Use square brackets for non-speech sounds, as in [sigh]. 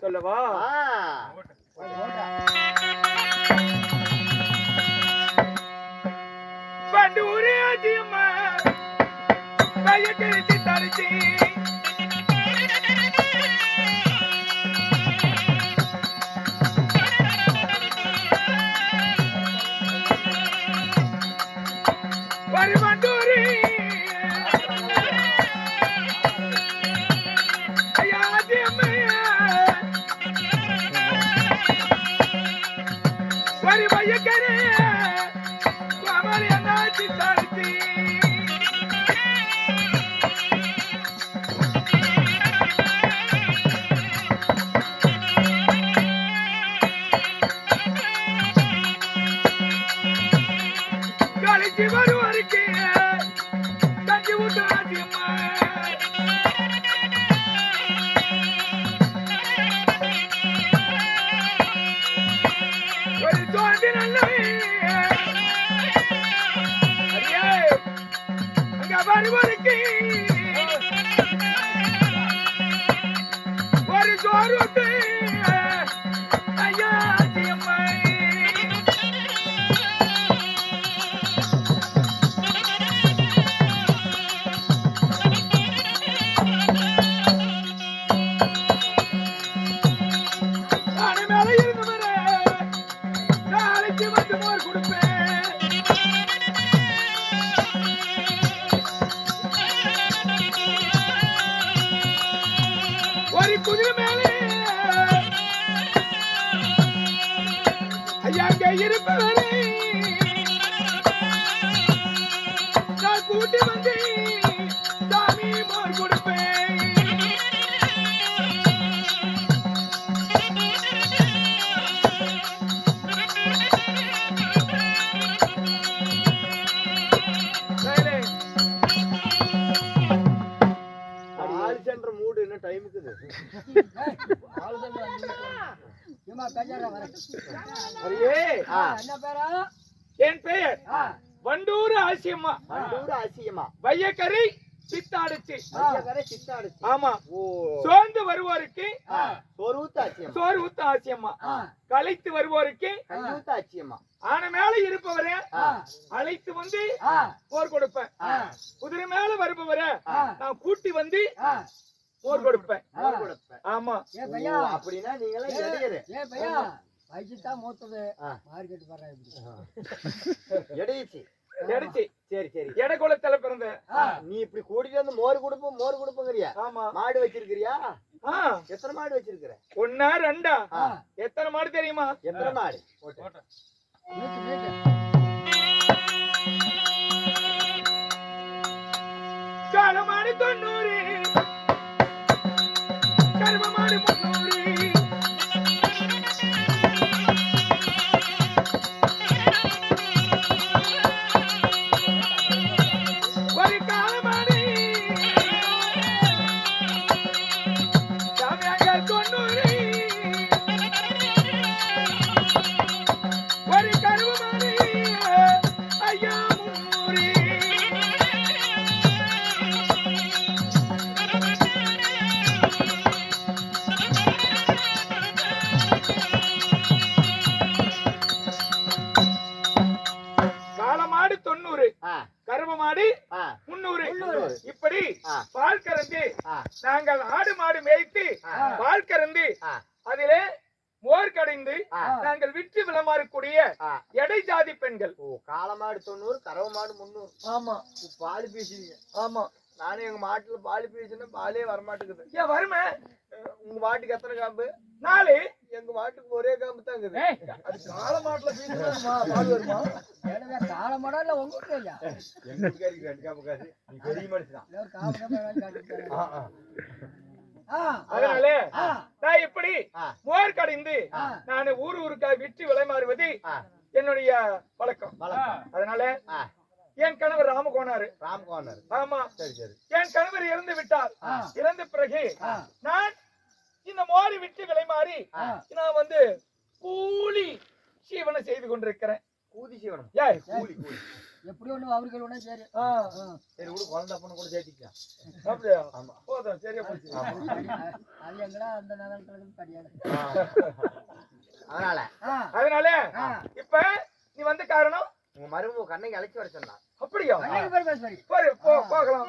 சொல்லவா? பண்டூரே அதியம்மா கையை கிழிச்சு தரிச்சு அங்க வருவருக்கு. அங்க இருப்பவரே. நான் கூட்டி வந்து சாமி மோர் கொடுப்பேன். வேலை. ஆள் சென்ற [laughs] என் பெயர் வண்டூர் ஆசியம்மா. வண்டூர் ஆசியமா வையக்கரை சித்தாடுச்சு. சித்தாடுச்சு. ஆமா. சோர்ந்து வருவோருக்கு சோறு ஊத்த ஆசியம்மா. களைத்து வருவோருக்கு கஞ்சூத்த ஆச்சியமா ஆன மேல இருப்பவரே. அழைத்து வந்து போர் கொடுப்பேன். குதிரை மேல வருபவரை நான் கூட்டி வந்து மோர் கொடுப்பேன். ஆமா. அப்படின்னா நீங்களாம் இடையரு மூத்தது. ஆ. மார்க்கெட் வர்றேன் இடையிச்சு எடிச்சு சரி சரி. எடை குளத்துல பிறந்த. நீ இப்படி கூட்டிட்டு வந்து மோர் கொடுப்போம் மோர் கொடுப்போங்கிறியா? ஆமா. மாடு வச்சிருக்கிறியா? எத்தனை மாடு வச்சிருக்கிற? ஒன்னா ரெண்டா. எத்தனை மாடு தெரியுமா? எத்தனை மாடு? காளமாடு தொண்ணூறு ஆ, கரும மாடு ஆ, முன்னூறு. முன்னூறு. இப்படி. பால் கறந்து நாங்கள் ஆடு மாடு மேய்த்து. பால் கறந்து அதிலே மோர் கடைந்து நாங்கள் விற்று விளமாறக்கூடிய. எடை ஜாதி பெண்கள். ஓ காளமாடு தொண்ணூறு கறவை மாடு முந்நூறு ஆமா பால் பீசுறீங்க. ஆமா. நானும் எங்க மாட்டுல பால் பீசுனா பாலே வரமாட்டேங்குது. ஏன் வருமே உங்க மாட்டுக்கு எத்தனை காம்பு? நாலு. எங்க மாட்டுக்கு ஒரே காம்பு தான் இருக்குது. அது காளை மாட்டுல பீசுனா பால் வருமா ஏடவே கால மாடா இல்ல உங்க வீட்டுல இல்ல எங்க வீட்டுக்காரிக்கு ரெண்டு காம்பு காசு. நீ பெரிய மனுஷன் இல்ல ஒரு கால மாடா காட்டுறேன் ஆ, ஆ. ஆ அதனால ஆ. நான் இப்படி ஆ. மோர் கடைந்து ஆ. நான் ஊர் ஊருக்கா விற்று விளைமாறுவது ஆ, என்னுடைய பழக்கம் வணக்கம். அதனால என் கணவர் ராமகோனாரு. ராம் கோனர் ஆமா. சரி சரி. என் கணவர் இறந்து விட்டார். இறந்த பிறகு. நான் இந்த மோரி விட்டு விலை மாறி. நான் வந்து கூலி சீவனை செய்து கொண்டிருக்கிறேன். கூதி சிவனம்? ஏய் கூலி கூலி. எப்படி ஒண்ணு அவருக்கு ஒண்ணு? சரி. சரி விடு குழந்தை பொண்ணு கூட சேர்த்திக்கலாம் அப்படியா? ஆமா. போதும் சரியா போச்சு. அது- எங்கடா அந்த நகரத்துல கிடையாது அதனால? அதனால இப்ப நீ வந்த காரணம்? உங்க மருமக கண்ணைக்கு அழைச்சி வர சொன்னா. அப்படியா? போகலாம்.